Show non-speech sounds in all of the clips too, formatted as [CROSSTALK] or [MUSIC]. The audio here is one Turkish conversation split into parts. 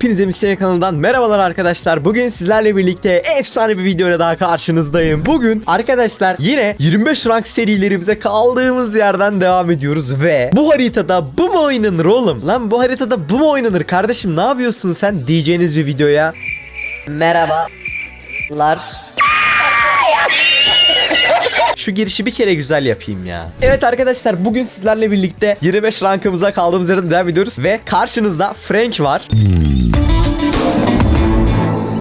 Hepinize Misyon kanalından merhabalar arkadaşlar. Bugün sizlerle birlikte efsane bir videoyla daha karşınızdayım. Bugün arkadaşlar yine 25 rank serilerimize kaldığımız yerden devam ediyoruz ve bu haritada bu mu oynanır oğlum? Lan bu haritada bu mu oynanır kardeşim ne yapıyorsun sen diyeceğiniz bir videoya. Merhabalar. Şu girişi bir kere güzel yapayım ya. Evet arkadaşlar bugün sizlerle birlikte 25 rankımıza kaldığımız yerden devam ediyoruz ve karşınızda Frank var.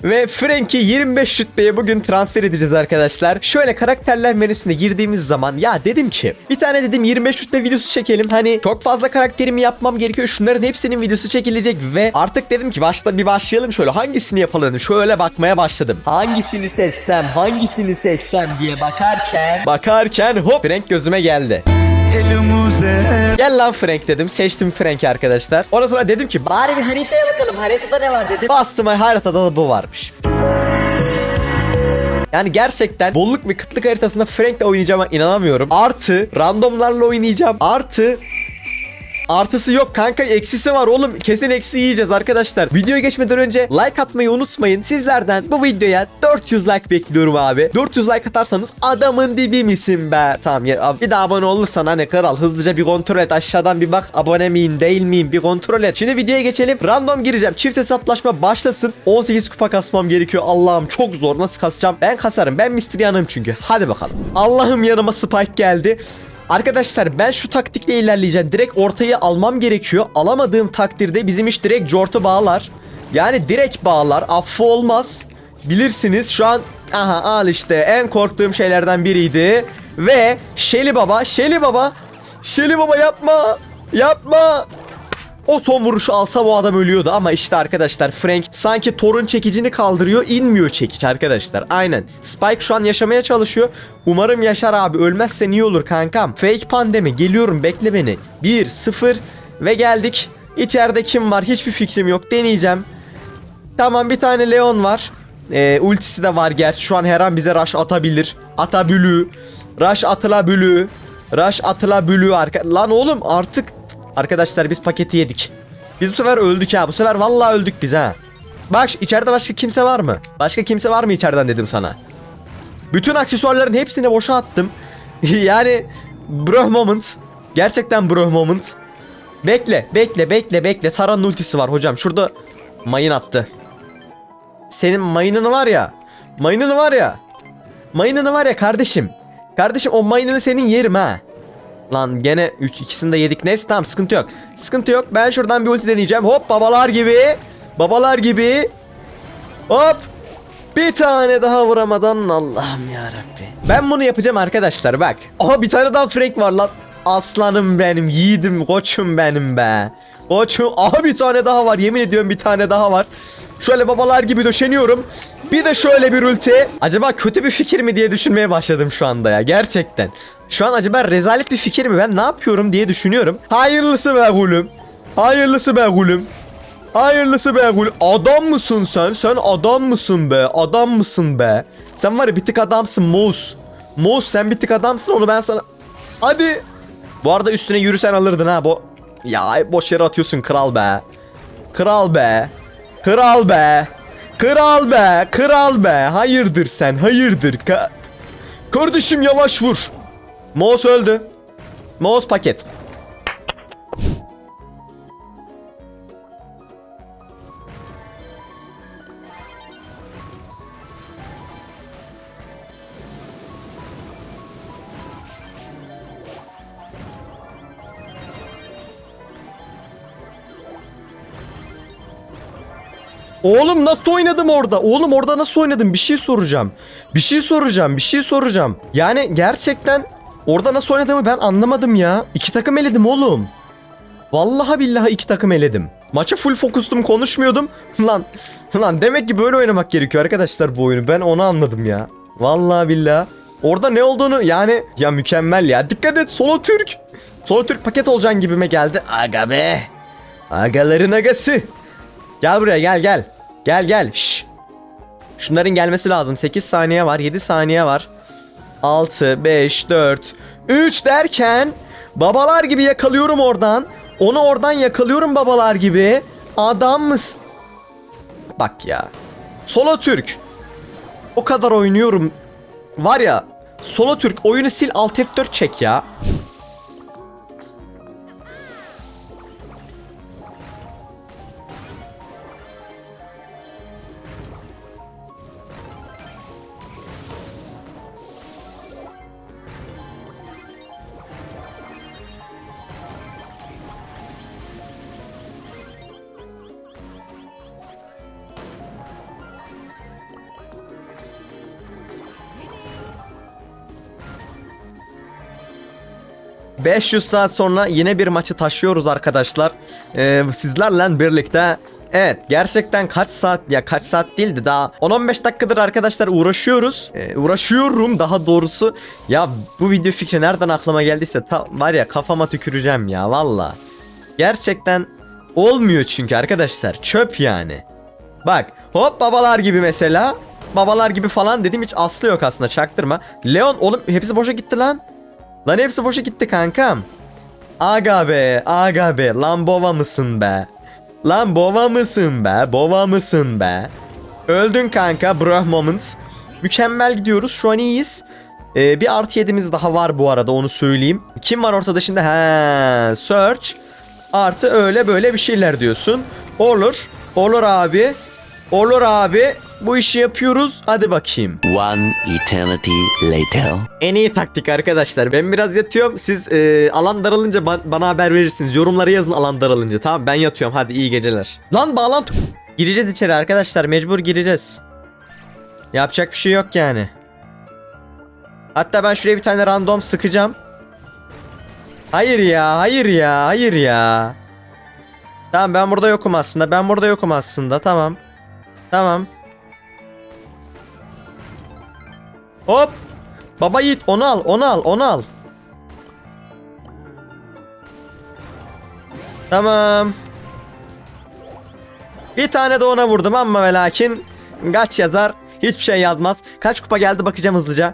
Ve Frank'i 25 rütbeye bugün transfer edeceğiz arkadaşlar. Şöyle karakterler menüsüne girdiğimiz zaman ya dedim ki bir tane dedim 25 rütbe videosu çekelim. Hani çok fazla karakterimi yapmam gerekiyor. Şunların hepsinin videosu çekilecek ve artık dedim ki başta bir başlayalım şöyle hangisini yapalım. Şöyle bakmaya başladım. Hangisini seçsem, hangisini seçsem diye bakarken Bakarken hop Frank gözüme geldi. Gel lan Frank dedim. Seçtim Frank'i arkadaşlar. Ondan sonra dedim ki bari bir haritaya bakalım. Haritada ne var dedim. bastım haritada da bu varmış. Yani gerçekten bolluk ve kıtlık haritasında Frank'le oynayacağıma inanamıyorum. Artı randomlarla oynayacağım. Artı Artısı yok kanka eksisi var oğlum kesin eksi yiyeceğiz arkadaşlar. Videoya geçmeden önce like atmayı unutmayın. Sizlerden bu videoya 400 like bekliyorum abi. 400 like atarsanız adamın dibi misin be? Tamam ya abi bir daha abone olursan hani kral hızlıca bir kontrol et aşağıdan bir bak abone miyim değil miyim bir kontrol et. Şimdi videoya geçelim random gireceğim çift hesaplaşma başlasın 18 kupa kasmam gerekiyor Allah'ım çok zor nasıl kasacağım ben kasarım ben Mr. Yanım çünkü hadi bakalım. Allah'ım yanıma Spike geldi. Arkadaşlar ben şu taktikle ilerleyeceğim. Direkt ortayı almam gerekiyor. Alamadığım takdirde bizim iş direkt Jort'u bağlar. Yani direkt bağlar. Affı olmaz. Bilirsiniz şu an aha al işte en korktuğum şeylerden biriydi. Ve Şeli Baba, Şeli Baba, Şeli Baba yapma. Yapma. O son vuruşu alsam o adam ölüyordu ama işte arkadaşlar Frank sanki torun çekicini kaldırıyor inmiyor çekiç arkadaşlar aynen. Spike şu an yaşamaya çalışıyor. Umarım yaşar abi ölmezsen iyi olur kankam. Fake pandemi geliyorum bekle beni. 1 0 ve geldik. İçeride kim var hiçbir fikrim yok deneyeceğim. Tamam bir tane Leon var. Ee, ultisi de var gerçi şu an her an bize rush atabilir. Atabülü. Rush atılabülü. Rush atılabülü arka. Lan oğlum artık Arkadaşlar biz paketi yedik. Biz bu sefer öldük ha. Bu sefer vallahi öldük biz ha. Bak içeride başka kimse var mı? Başka kimse var mı içeriden dedim sana. Bütün aksesuarların hepsini boşa attım. [LAUGHS] yani bro moment. Gerçekten bro moment. Bekle, bekle, bekle, bekle. Taran'ın ultisi var hocam. Şurada mayın attı. Senin mayınını var ya. Mayınını var ya. Mayınını var ya kardeşim. Kardeşim o mayınını senin yerim ha. Lan gene üç, ikisini de yedik. Neyse tamam sıkıntı yok. Sıkıntı yok. Ben şuradan bir ulti deneyeceğim. Hop babalar gibi. Babalar gibi. Hop. Bir tane daha vuramadan Allah'ım ya. Ben bunu yapacağım arkadaşlar bak. Aha bir tane daha Frank var lan. Aslanım benim, yiğidim, koçum benim be. Koçum. Aha bir tane daha var. Yemin ediyorum bir tane daha var. Şöyle babalar gibi döşeniyorum. Bir de şöyle bir ulti. Acaba kötü bir fikir mi diye düşünmeye başladım şu anda ya. Gerçekten. Şu an acaba rezalet bir fikir mi? Ben ne yapıyorum diye düşünüyorum. Hayırlısı be gülüm. Hayırlısı be gülüm. Hayırlısı be gül. Adam mısın sen? Sen adam mısın be? Adam mısın be? Sen var ya bir tık adamsın Mouse. Mouse sen bir tık adamsın onu ben sana... Hadi. Bu arada üstüne yürüsen alırdın ha bu. Ya boş yere atıyorsun kral be. Kral be. Kral be. Kral be. Kral be. Hayırdır sen hayırdır. Ka Kardeşim yavaş vur. Mouse öldü. Mouse paket. Oğlum nasıl oynadım orada? Oğlum orada nasıl oynadım? Bir şey soracağım. Bir şey soracağım. Bir şey soracağım. Yani gerçekten orada nasıl oynadığımı ben anlamadım ya. İki takım eledim oğlum. Vallahi billahi iki takım eledim. Maça full fokustum konuşmuyordum. [LAUGHS] Lan lan demek ki böyle oynamak gerekiyor arkadaşlar bu oyunu. Ben onu anladım ya. Vallahi billahi. Orada ne olduğunu yani ya mükemmel ya. Dikkat et solo Türk. Solo Türk paket olacaksın gibime geldi. Aga be. Agaların agası. Gel buraya gel gel. Gel gel. Şş. Şunların gelmesi lazım. 8 saniye var. 7 saniye var. 6, 5, 4, 3 derken babalar gibi yakalıyorum oradan. Onu oradan yakalıyorum babalar gibi. Adam mısın? bak ya. Solo Türk. O kadar oynuyorum. Var ya Solo Türk oyunu sil Alt F4 çek ya. ...500 saat sonra yine bir maçı taşıyoruz arkadaşlar. Ee, sizlerle birlikte... Evet gerçekten kaç saat ya kaç saat değildi daha 10-15 dakikadır arkadaşlar uğraşıyoruz. Ee, uğraşıyorum daha doğrusu. Ya bu video fikri nereden aklıma geldiyse ta, var ya kafama tüküreceğim ya valla. Gerçekten olmuyor çünkü arkadaşlar çöp yani. Bak hop babalar gibi mesela. Babalar gibi falan dedim hiç aslı yok aslında çaktırma. Leon oğlum hepsi boşa gitti lan. Lan hepsi boşa gitti kankam. Aga be aga be lan bova mısın be? Lan bova mısın be? Bova mısın be? Öldün kanka bro moment. Mükemmel gidiyoruz şu an iyiyiz. Ee, bir artı yedimiz daha var bu arada onu söyleyeyim. Kim var ortada şimdi? He, search. Artı öyle böyle bir şeyler diyorsun. Olur. Olur abi. Olur abi. Bu işi yapıyoruz. Hadi bakayım. One eternity later. En iyi taktik arkadaşlar. Ben biraz yatıyorum. Siz e, alan daralınca ba- bana haber verirsiniz. Yorumlara yazın alan daralınca. Tamam ben yatıyorum. Hadi iyi geceler. Lan bağlantı. Gireceğiz içeri arkadaşlar. Mecbur gireceğiz. Yapacak bir şey yok yani. Hatta ben şuraya bir tane random sıkacağım. Hayır ya, hayır ya, hayır ya. Tamam ben burada yokum aslında. Ben burada yokum aslında. Tamam. Tamam. Hop. Baba Yiğit onu al, onu al, onu al. Tamam. Bir tane de ona vurdum ama ve lakin kaç yazar hiçbir şey yazmaz. Kaç kupa geldi bakacağım hızlıca.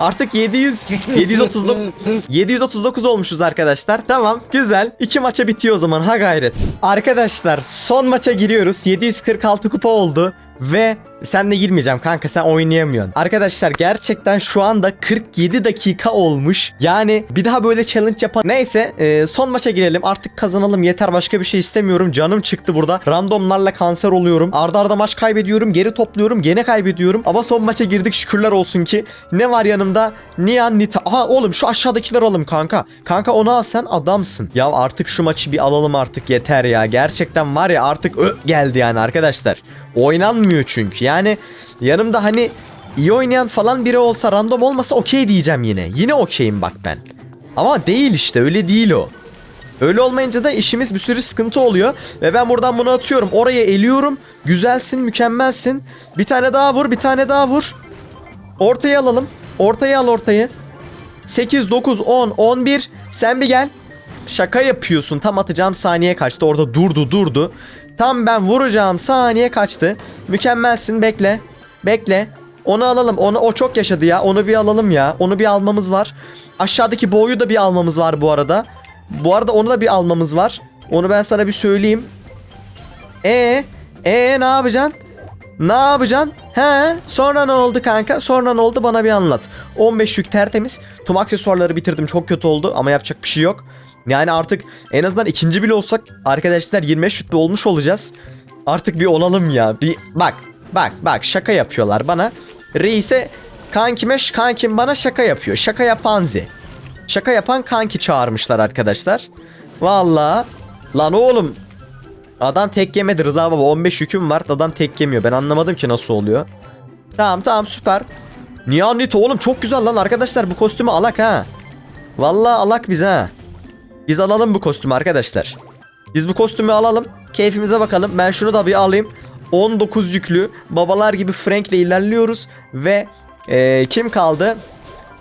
Artık 700 739 739 olmuşuz arkadaşlar. Tamam güzel. İki maça bitiyor o zaman ha gayret. Arkadaşlar son maça giriyoruz. 746 kupa oldu ve sen de girmeyeceğim kanka sen oynayamıyorsun. Arkadaşlar gerçekten şu anda 47 dakika olmuş. Yani bir daha böyle challenge yapan. Neyse e, son maça girelim artık kazanalım yeter başka bir şey istemiyorum. Canım çıktı burada. Randomlarla kanser oluyorum. Arda arda maç kaybediyorum. Geri topluyorum. Gene kaybediyorum. Ama son maça girdik şükürler olsun ki. Ne var yanımda? Nian Nita. Aha oğlum şu aşağıdakileri alalım kanka. Kanka onu al sen adamsın. Ya artık şu maçı bir alalım artık yeter ya. Gerçekten var ya artık ö geldi yani arkadaşlar. Oynanmıyor çünkü. Yani yanımda hani iyi oynayan falan biri olsa random olmasa okey diyeceğim yine. Yine okeyim bak ben. Ama değil işte öyle değil o. Öyle olmayınca da işimiz bir sürü sıkıntı oluyor. Ve ben buradan bunu atıyorum. Oraya eliyorum. Güzelsin, mükemmelsin. Bir tane daha vur, bir tane daha vur. Ortaya alalım. Ortaya al ortayı. 8, 9, 10, 11. Sen bir gel. Şaka yapıyorsun. Tam atacağım saniye kaçtı. Orada durdu durdu. Tam ben vuracağım saniye kaçtı. Mükemmelsin bekle. Bekle. Onu alalım. Onu o çok yaşadı ya. Onu bir alalım ya. Onu bir almamız var. Aşağıdaki boyu da bir almamız var bu arada. Bu arada onu da bir almamız var. Onu ben sana bir söyleyeyim. E e ne yapacaksın? Ne yapacaksın? He? Sonra ne oldu kanka? Sonra ne oldu bana bir anlat. 15 yük tertemiz. Tüm aksesuarları bitirdim. Çok kötü oldu ama yapacak bir şey yok. Yani artık en azından ikinci bile olsak arkadaşlar 25 rütbe olmuş olacağız. Artık bir olalım ya. Bir bak bak bak şaka yapıyorlar bana. Reis'e kankime kankim bana şaka yapıyor. Şaka yapanzi. Şaka yapan kanki çağırmışlar arkadaşlar. Vallahi lan oğlum Adam tek yemedi Rıza baba 15 yüküm var adam tek yemiyor ben anlamadım ki nasıl oluyor. Tamam tamam süper. Niye Nito oğlum çok güzel lan arkadaşlar bu kostümü alak ha. Vallahi alak biz ha. Biz alalım bu kostümü arkadaşlar. Biz bu kostümü alalım. Keyfimize bakalım. Ben şunu da bir alayım. 19 yüklü babalar gibi Frank'le ilerliyoruz ve eee, kim kaldı?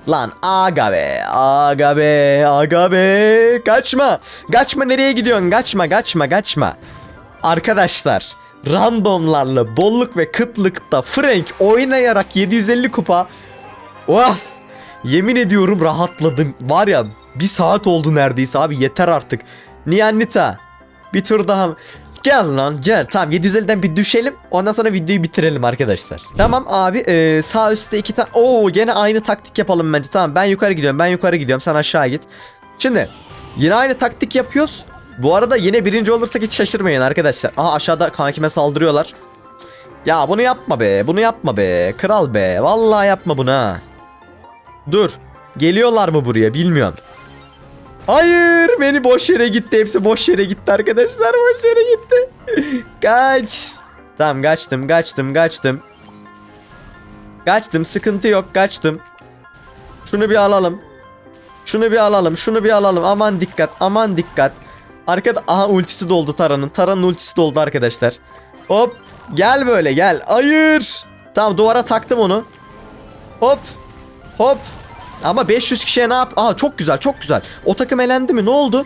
Lan aga be aga be aga be kaçma kaçma nereye gidiyorsun kaçma kaçma kaçma Arkadaşlar randomlarla bolluk ve kıtlıkta Frank oynayarak 750 kupa Vah yemin ediyorum rahatladım var ya bir saat oldu neredeyse abi yeter artık Niyanita bir tur daha Gel lan gel. Tamam 750'den bir düşelim. Ondan sonra videoyu bitirelim arkadaşlar. Tamam abi ee, sağ üstte iki tane. Oo gene aynı taktik yapalım bence. Tamam ben yukarı gidiyorum. Ben yukarı gidiyorum. Sen aşağı git. Şimdi yine aynı taktik yapıyoruz. Bu arada yine birinci olursak hiç şaşırmayın arkadaşlar. Aha aşağıda kankime saldırıyorlar. Ya bunu yapma be. Bunu yapma be. Kral be. Vallahi yapma bunu ha. Dur. Geliyorlar mı buraya bilmiyorum. Hayır beni boş yere gitti. Hepsi boş yere gitti arkadaşlar. Boş yere gitti. [LAUGHS] Kaç. Tamam kaçtım kaçtım kaçtım. Kaçtım sıkıntı yok kaçtım. Şunu bir alalım. Şunu bir alalım. Şunu bir alalım. Aman dikkat. Aman dikkat. Arkada aha ultisi doldu Tara'nın. Tara'nın ultisi doldu arkadaşlar. Hop. Gel böyle gel. Hayır. Tamam duvara taktım onu. Hop. Hop. Ama 500 kişiye ne yap? Aa çok güzel çok güzel. O takım elendi mi? Ne oldu?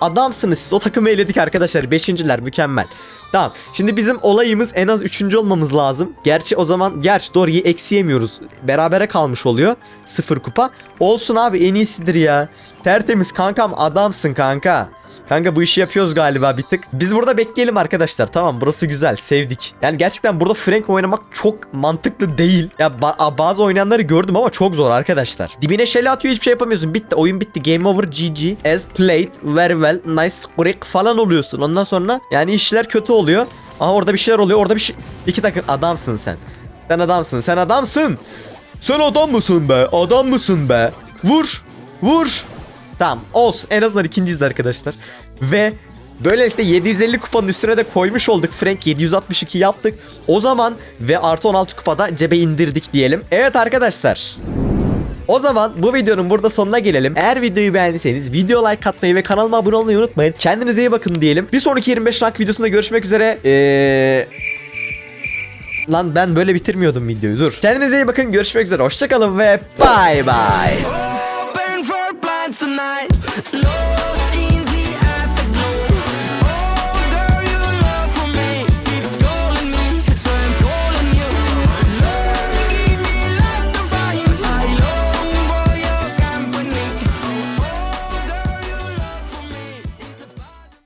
Adamsınız siz. O takımı eledik arkadaşlar. Beşinciler mükemmel. Tamam. Şimdi bizim olayımız en az üçüncü olmamız lazım. Gerçi o zaman gerçi Dory'i eksiyemiyoruz. Berabere kalmış oluyor. Sıfır kupa. Olsun abi en iyisidir ya. Tertemiz kankam adamsın kanka. Kanka bu işi yapıyoruz galiba bir tık. Biz burada bekleyelim arkadaşlar. Tamam burası güzel. Sevdik. Yani gerçekten burada Frank oynamak çok mantıklı değil. Ya ba- bazı oynayanları gördüm ama çok zor arkadaşlar. Dibine şele atıyor hiçbir şey yapamıyorsun. Bitti. Oyun bitti. Game over GG. As played. Very well. Nice. Correct falan oluyorsun. Ondan sonra yani işler kötü oluyor. Aha orada bir şeyler oluyor. Orada bir şey. İki takım. Adamsın sen. Sen adamsın. Sen adamsın. Sen adam mısın be? Adam mısın be? Vur. Vur. Tamam olsun en azından ikinciyiz arkadaşlar. Ve böylelikle 750 kupanın üstüne de koymuş olduk. Frank 762 yaptık. O zaman ve artı 16 kupada cebe indirdik diyelim. Evet arkadaşlar. O zaman bu videonun burada sonuna gelelim. Eğer videoyu beğendiyseniz video like atmayı ve kanalıma abone olmayı unutmayın. Kendinize iyi bakın diyelim. Bir sonraki 25 rank videosunda görüşmek üzere. Eee... Lan ben böyle bitirmiyordum videoyu dur. Kendinize iyi bakın görüşmek üzere. Hoşçakalın ve bay bay. night. Lord.